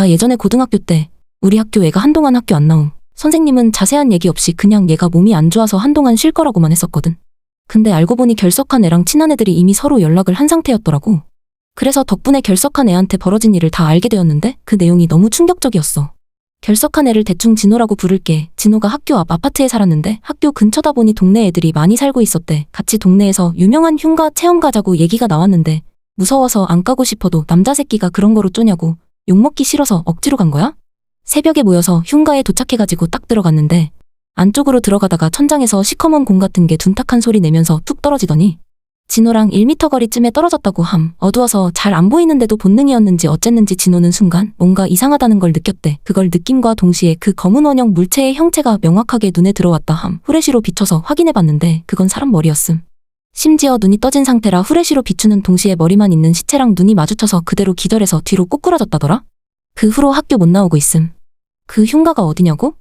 나 예전에 고등학교 때 우리 학교 애가 한동안 학교 안 나옴. 선생님은 자세한 얘기 없이 그냥 얘가 몸이 안 좋아서 한동안 쉴 거라고만 했었거든. 근데 알고 보니 결석한 애랑 친한 애들이 이미 서로 연락을 한 상태였더라고. 그래서 덕분에 결석한 애한테 벌어진 일을 다 알게 되었는데 그 내용이 너무 충격적이었어. 결석한 애를 대충 진호라고 부를게. 진호가 학교 앞 아파트에 살았는데 학교 근처다 보니 동네 애들이 많이 살고 있었대. 같이 동네에서 유명한 흉가 체험 가자고 얘기가 나왔는데 무서워서 안 가고 싶어도 남자 새끼가 그런 거로 쪼냐고 욕먹기 싫어서 억지로 간 거야? 새벽에 모여서 흉가에 도착해가지고 딱 들어갔는데 안쪽으로 들어가다가 천장에서 시커먼 공 같은 게 둔탁한 소리 내면서 툭 떨어지더니 진호랑 1미터 거리쯤에 떨어졌다고 함. 어두워서 잘 안 보이는데도 본능이었는지 어쨌는지 진호는 순간 뭔가 이상하다는 걸 느꼈대. 그걸 느낌과 동시에 그 검은 원형 물체의 형체가 명확하게 눈에 들어왔다 함. 후레쉬로 비춰서 확인해봤는데 그건 사람 머리였음. 심지어 눈이 떠진 상태라 후레쉬로 비추는 동시에 머리만 있는 시체랑 눈이 마주쳐서 그대로 기절해서 뒤로 꼬꾸라졌다더라? 그 후로 학교 못 나오고 있음. 그 흉가가 어디냐고?